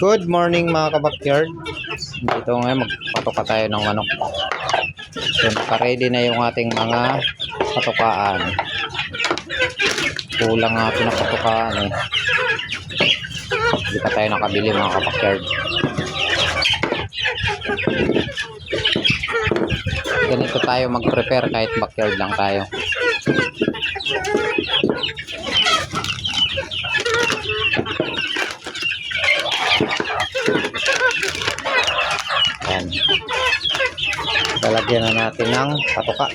Good morning mga kabakyard. Dito ngayon magpatoka tayo ng manok. So naka-ready na yung ating mga patokaan. Kulang nga pinapatokaan eh. Hindi pa tayo nakabili mga kabakyard. Ganito tayo mag-prepare kahit backyard lang tayo. Lalagyan na natin ng patoka.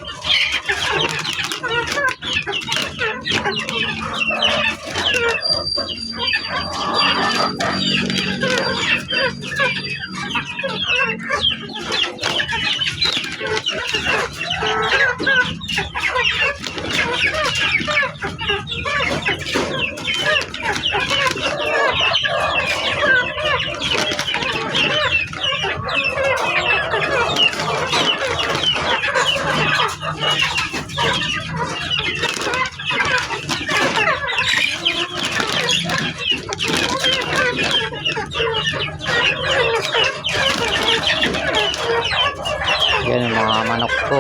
Yan ang mga manok ko.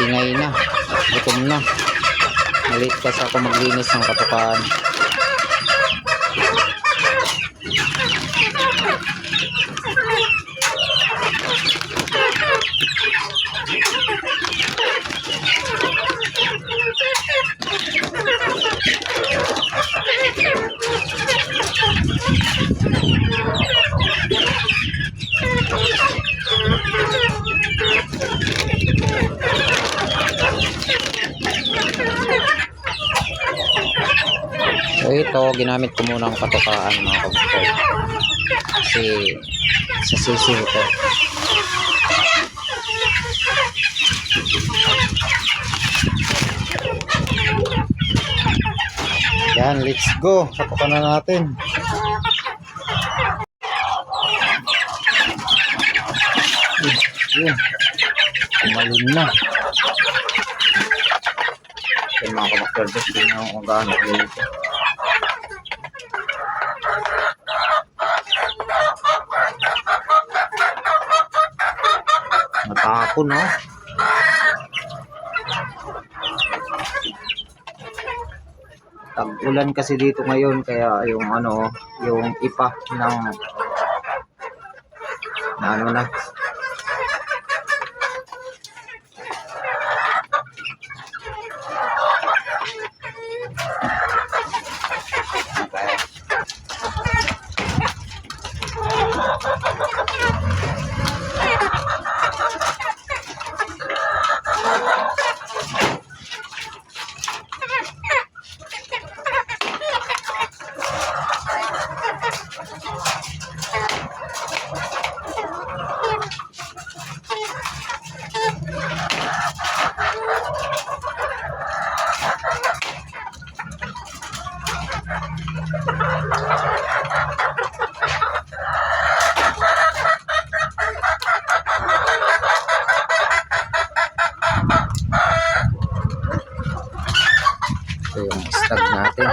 Tingay na. Gutom na. Malit kasi ako maglinis ng katukaan. So ito, ginamit ko muna ang patukaan mga kabukod. Kasi sa sisi ito. Yan, let's go. Patukan na natin. Yun. Kumalun na. Yung mga kabukod, hindi na ako gaano dito. Matapon, no? Tag-ulan kasi dito ngayon kaya yung ano, yung ipa ng na ano na. Ito yung stag natin.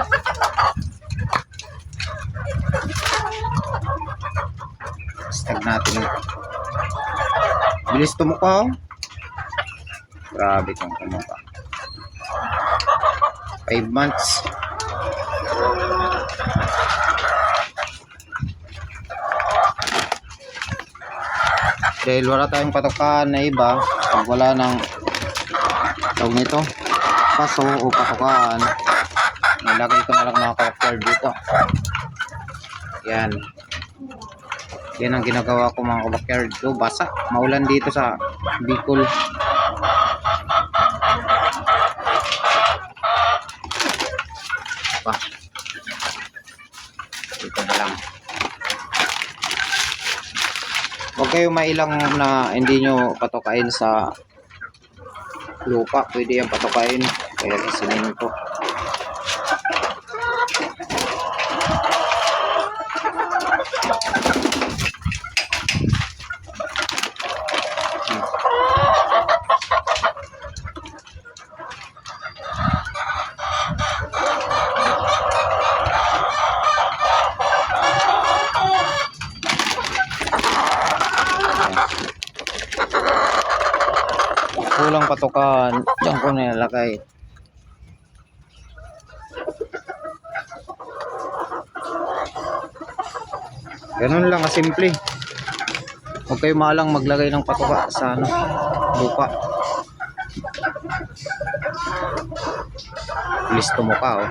Stag natin. Bilis tumukha oh. Grabe kong tumukha. 5 months. Dahil wala tayong patokan na iba, pag wala ng tawag nito, paso o patokan, nilagay ko na lang mga karakter dito. Yan. Yan ang ginagawa ko mga kabakyard ko. Basa. Maulan dito sa Bicol. Pa. Dito na lang. Huwag kayo mailang na hindi nyo patukain sa lupa. Pwede yan patukain. Kaya sa simento. Patukan, diyan ko nilalagay. Ganun lang kasimple. Huwag kayo malang maglagay ng patuka sa ano, lupa. Listo mo ka oh.